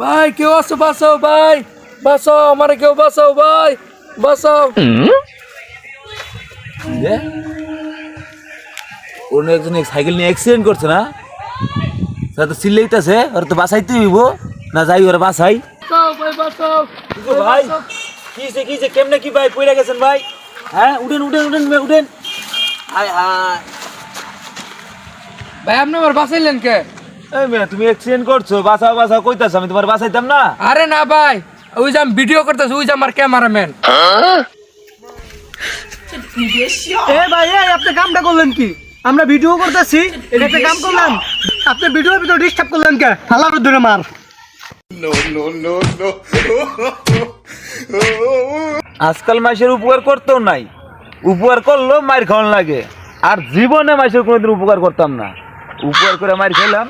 ভাই কেউ আছো? বাঁচাও ভাই। বাঁচাও আমার কেউ বাঁচাও ভাই। বাঁচাও। যে অন্য একজন সাইকেল নিয়ে অ্যাক্সিডেন্ট করছে না? সেটা তো চিল্লাইতেছে ওরা তো বাসাইতে হইব। না যাই ওরা বাসাই ভাই বাঁচাও। ভাই? কিসে কিসে কেমনে কি ভাই পইরা গেছেন ভাই? হ্যাঁ উঠেন উঠেন উঠেন মেয়ে, উঠেন। হায় হায়। ভাই আপনি আমার বাঁচাইলেন কে? এই মেয়ে তুমি অ্যাক্সিডেন্ট করছ বাঁচাও বাঁচাও কইতাছ আমি তোমার বাঁচাইতাম না? আরে না ভাই ওই যে আমি ভিডিও করতেছি ওই যে আমার ক্যামেরাম্যান এ ভাই এই আপনি কামটা করলেন কি? আমরা ভিডিও করতেছি এটা একটা কাম করলাম। আপনি ভিডিওর ভিতর ডিস্টার্ব করলেন কে? হালার ধরে মার। আজকাল মাসের উপকার করতেও নাই। উপকার করলেও মার খাওয়ান লাগে। আর জীবনে মাসের কোনোদিন উপকার করতাম না। উপকার করে মার খেলাম